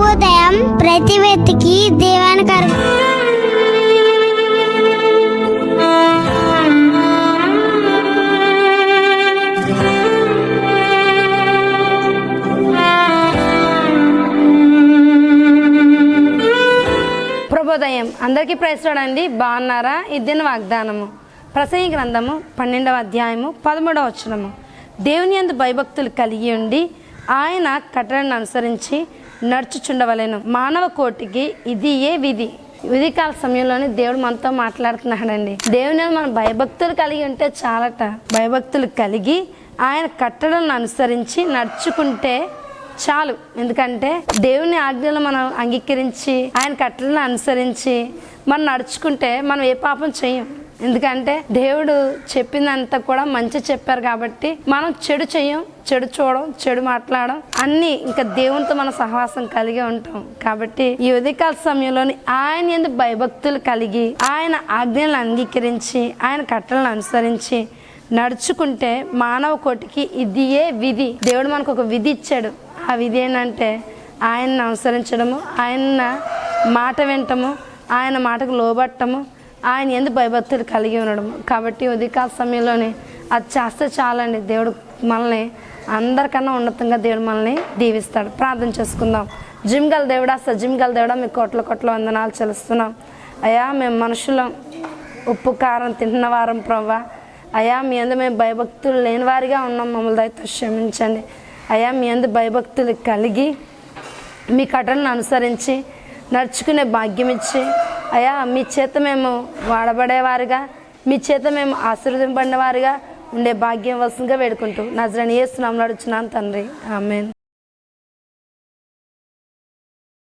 ప్రతి వ్యక్తికి దేవానికి అర్ప ప్రభోదయం. అందరికీ ప్రయత్నండి బాగున్నారా? ఇద్దిన వాగ్దానము. ప్రసంగి గ్రంథము పన్నెండవ అధ్యాయము పదమూడవ వచనము. దేవుని అందు భయభక్తులు కలిగి ఉండి ఆయన కట్టడను అనుసరించి నడుచుచుండవలేను. మానవ కోటికి ఇది ఏ విధి? విధికాల సమయంలోనే దేవుడు మనతో మాట్లాడుతున్నాడండి. దేవుని మన మనం భయభక్తులు కలిగి ఉంటే చాలట. భయభక్తులు కలిగి ఆయన కట్టడలను అనుసరించి నడుచుకుంటే చాలు. ఎందుకంటే దేవుని ఆజ్ఞలు మనం అంగీకరించి ఆయన కట్టలను అనుసరించి మనం నడుచుకుంటే మనం ఏ పాపం చేయం ఎందుకంటే దేవుడు చెప్పిందంతా కూడా మంచి చెప్పారు కాబట్టి మనం చెడు చెయ్యం చెడు చూడడం చెడు మాట్లాడడం అన్నీ ఇంకా దేవునితో మన సహవాసం కలిగి ఉంటాం. కాబట్టి ఈ ఉదయకాల సమయంలోని ఆయన ఎందుకు భయభక్తులు కలిగి ఆయన ఆజ్ఞలను అంగీకరించి ఆయన కట్టలను అనుసరించి నడుచుకుంటే మానవ కోటికి ఇది ఏ విధి? దేవుడు మనకు ఒక విధి ఇచ్చాడు. ఆ విధి ఏంటంటే ఆయన్ని అనుసరించడము ఆయన మాట వింటము ఆయన మాటకు లోబట్టము ఆయన ఎందు భయభక్తులు కలిగి ఉండడం? కాబట్టి ఉదయకాల సమయంలోనే అది చేస్తే చాలండి. దేవుడు మనల్ని అందరికన్నా ఉన్నతంగా దేవుడు మనల్ని దీవిస్తాడు. ప్రార్థన చేసుకుందాం. జిమ్ గల దేవుడా సజిమ్ గల దేవుడా మీ కోట్ల కోట్ల వందనాలు చెల్లిస్తున్నాం. అయ్యా మేము మనుషులం ఉప్పు కారం తిన్న వారం ప్రవ్వా. అయ్యా మీ అందు మేము భయభక్తులు లేని వారిగా ఉన్నాం. మమ్మల్ని దయతో క్షమించండి. అయ్యా మీ అందు భయభక్తులు కలిగి మీ కట్టలను అనుసరించి నడుచుకునే భాగ్యం ఇచ్చి అయ్యా మీ చేత మేము వాడబడేవారుగా మీ చేత మేము ఆశీర్వదింపడిన వారుగా ఉండే భాగ్యం వస్తుందిగా వేడుకుంటూ. నజరని ఏ స్నామం నడుచున్నాను తండ్రి. ఆమెన్.